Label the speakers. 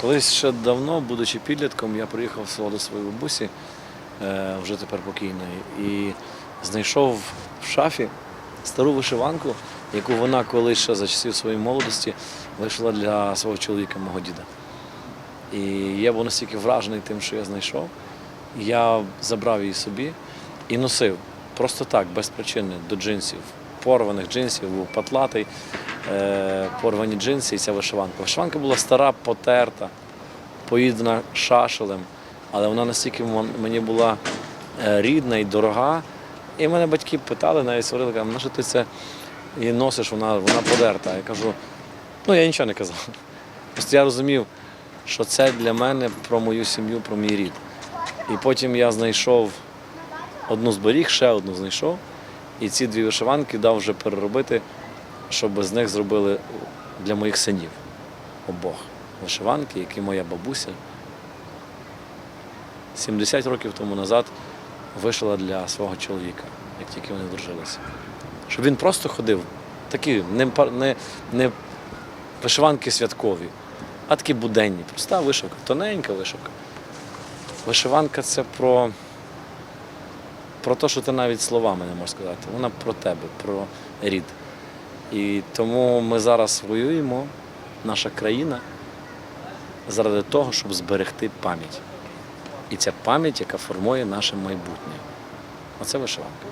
Speaker 1: Колись ще давно, будучи підлітком, я приїхав в село до своєї бабусі, е, вже тепер покійної, і знайшов в шафі стару вишиванку, яку вона колись ще за часів своєї молодості вишила для свого чоловіка, мого діда. І я був настільки вражений тим, що я знайшов. Я забрав її собі і носив просто так, без причини, до джинсів. Порваних джинсів, був патлатий, е, порвані джинси і ця вишиванка. Вишиванка була стара, потерта, поїдена шашелем, але вона настільки мені була е, рідна і дорога. І мене батьки питали, навіть сварили, кажуть, що ти це і носиш, вона, вона подерта. Я кажу, ну я нічого не казав. Просто я розумів, що це для мене про мою сім'ю, про мій рід. І потім я знайшов одну зберіг, ще одну знайшов. І ці дві вишиванки дав вже переробити, щоб з них зробили для моїх синів обох вишиванки, які моя бабуся 70 років тому назад вишила для свого чоловіка, як тільки вони дружилися. Щоб він просто ходив, такі не, не, не вишиванки святкові, а такі буденні. Проста вишивка, тоненька вишивка. Вишиванка це про, про те, що ти навіть словами не можеш сказати. Вона про тебе, про рід. І тому ми зараз воюємо, наша країна, заради того, щоб зберегти пам'ять. І ця пам'ять, яка формує наше майбутнє. Оце вишиванка.